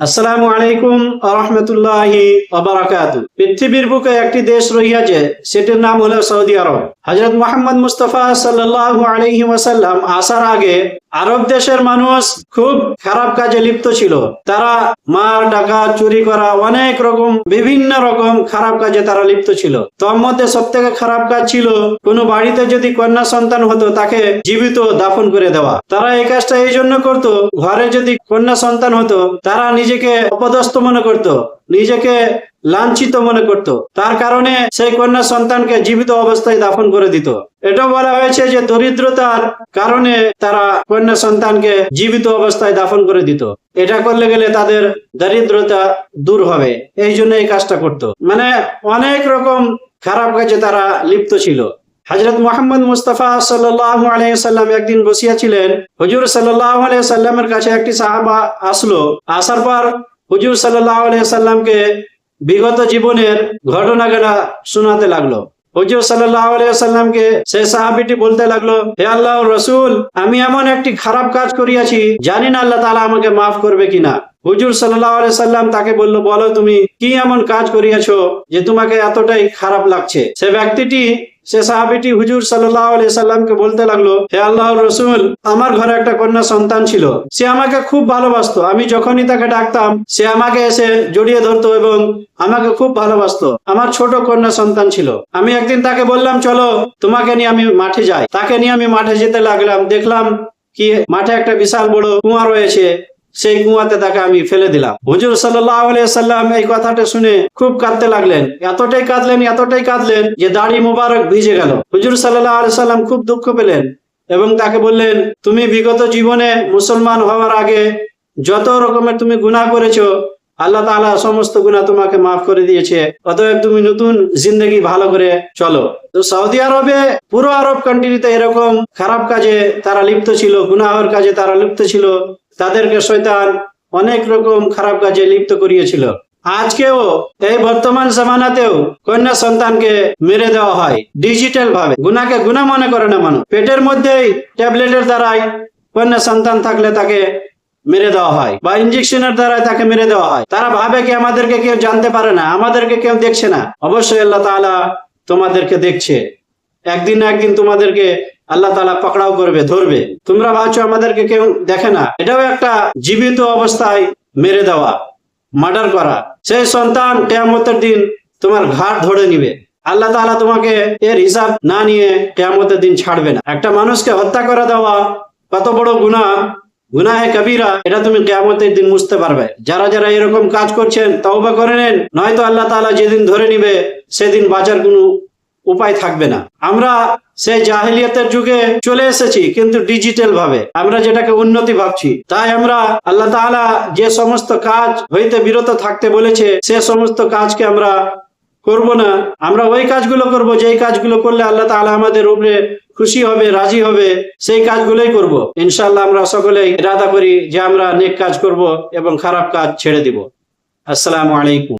আসসালামু আলাইকুম আহমতুল্লাহি আবরাকাত পৃথিবীর বুকে একটি দেশ রহিয়াছে, সেটির নাম হলো সৌদি আরব। হজরত মোহাম্মদ মুস্তফা সাল্লাল্লাহু আলাইহি ওয়াসাল্লাম আসার আগে আরব দেশের মানুষ খুব খারাপ কাজে লিপ্ত ছিল। তারা মার ডাকা চুরি করা, অনেক রকম, বিভিন্ন রকম খারাপ কাজে তারা লিপ্ত ছিল। তোর মধ্যে সব থেকে খারাপ কাজ ছিল, কোনো বাড়িতে যদি কন্যা সন্তান হতো, তাকে জীবিত দাফন করে দেওয়া। তারা এই কাজটা এই জন্য করতো, ঘরে যদি কন্যা সন্তান হতো, তারা নিজেকে অপদস্থ মনে করত। নিজেকে লাঞ্ছিত মনে করত। তার কারণে সেই কন্যা সন্তানকে জীবিত অবস্থায় দাফন করে দিত। এটা বলা হয়েছে যে দরিদ্রতার কারণে তারা কন্যা সন্তানকে জীবিত অবস্থায় দাফন করে দিত। এটা করলে গেলে তাদের দারিদ্রতা দূর হবে। এই জন্য এই কাজটা করত। মানে অনেক রকম খারাপ কাজে তারা লিপ্ত ছিল। হজরত মোহাম্মদ মুস্তফা আলাইসাল্লাম একদিন বসিয়াছিলেন। হুজুর সাল্লাহ আলাইসাল্লামের কাছে একটি সাহাবা আসলো। আসার পর হুজুর আলাইসাল্লামকে বিগত জীবনের ঘটনা ঘটনাগুলা শোনাতে লাগল। হুজুর সাল্লাহ আলাইসাল্লামকে সে সাহাবিটি বলতে লাগল, হে আল্লাহ রসুল, আমি এমন একটি খারাপ কাজ করিয়াছি, জানি না আল্লাহ তালা আমাকে মাফ করবে কিনা। হুজুর সাল্লাহ সাল্লাম তাকে বলল, বলো তুমি, কি এমন কাজ করিয়াছো যে তোমাকে এতটাই খারাপ লাগছে? সে ব্যক্তিটি সে সাহাবিটি হুজুর সাল্লাহ সাল্লামকে বলতে লাগল, হে আল্লাহ রসুল, আমার ঘরে একটা কন্যা সন্তান ছিল। সে আমাকে খুব ভালোবাসতো। আমি যখনই তাকে ডাকতাম, সে আমাকে এসে জড়িয়ে ধরতো এবং আমাকে খুব ভালোবাসতো। আমার ছোট কন্যা সন্তান ছিল। আমি একদিন তাকে বললাম, চলো, তোমাকে নিয়ে আমি মাঠে যাই। তাকে নিয়ে আমি মাঠে যেতে লাগলাম। দেখলাম কি, মাঠে একটা বিশাল বড় কুয়া রয়েছে। সেই কুয়াতে তাকে আমি ফেলে দিলাম। হুজুর সাল্লাম এই কথাটা শুনে খুব কাঁদতে লাগলেন। এতটাই কাঁদলেন এতটাই কাঁদলেন যে দাড়ি মুবারক ভিজে গেল। হুজুর সাল্লাহ সাল্লাম খুব দুঃখ পেলেন এবং তাকে বললেন, তুমি বিগত জীবনে মুসলমান হওয়ার আগে যত রকমের তুমি গুণা করেছ আল্লাহ তাআলা সমস্ত গুনাহ তোমাকে মাফ করে দিয়েছে। অতএব তুমি নতুন জিন্দগি ভালো করে চলো। তো সৌদি আরবে পুরো আরব কান্ট্রিতে এরকম খারাপ কাজে তারা লিপ্ত ছিল, গুনাহর কাজে তারা লিপ্ত ছিল। তাদেরকে শৈতান অনেক রকম খারাপ কাজে লিপ্ত করিয়েছিল। আজকেও এই বর্তমান জামানাতেও কন্যা সন্তানকে মেরে দেওয়া হয় ডিজিটাল ভাবে। গুনাকে গুণা মনে করে না মানুষ। পেটের মধ্যেই ট্যাবলেটের দ্বারাই কন্যা সন্তান থাকলে তাকে মেরে দেওয়া হয় বা ইঞ্জেকশনের দ্বারা তাকে মেরে দেওয়া হয়। তারা ভাবে কি আমাদেরকে কেউ জানতে পারে না, আমাদেরকে কেউ দেখছে না। অবশ্যই আল্লাহ তাআলা তোমাদেরকে দেখছে। একদিন না একদিন তোমাদেরকে আল্লাহ তালা পকড়াও করবে, ধরবে। তোমরা ভাবছ আমাদেরকে কেউ দেখে না। এটাও একটা জীবিত অবস্থায় মেরে দেওয়া, মার্ডার করা। সেই সন্তান কেয়ামতের দিন তোমার ঘাট ধরে নিবে। আল্লাহ তাআলা তোমাকে এর হিসাব না নিয়ে কেয়ামতের দিন ছাড়বে না। একটা মানুষকে হত্যা করে দেওয়া কত বড় গুণা গুনাহে কবিরা, এটা তুমি কেয়ামতের দিন বুঝতে পারবে। যারা যারা এরকম কাজ করছেন, তওবা করে নেন, নয়তো আল্লাহ তাআলা যেদিন ধরে নিবে, সেদিন বাঁচার কোনো উপায় থাকবে না। আমরা সেই জাহিলিয়াতের যুগে চলে এসেছি, কিন্তু ডিজিটাল ভাবে। আমরা যেটাকে উন্নতি ভাবছি, তাই আমরা আল্লাহ তাআলা যে সমস্ত কাজ হইতে বিরত থাকতে বলেছে, সে সমস্ত কাজকে আমরা করব না। আমরা ওই কাজগুলো করব, যেই কাজগুলো করলে আল্লাহ তাআলা আমাদের উপরে খুশি হবে, রাজি হবে, সেই কাজগুলোই করব। ইনশাল্লাহ আমরা সকলেই ইরাদা করি যে আমরা নেক কাজ করব এবং খারাপ কাজ ছেড়ে দিব। আসসালামু আলাইকুম।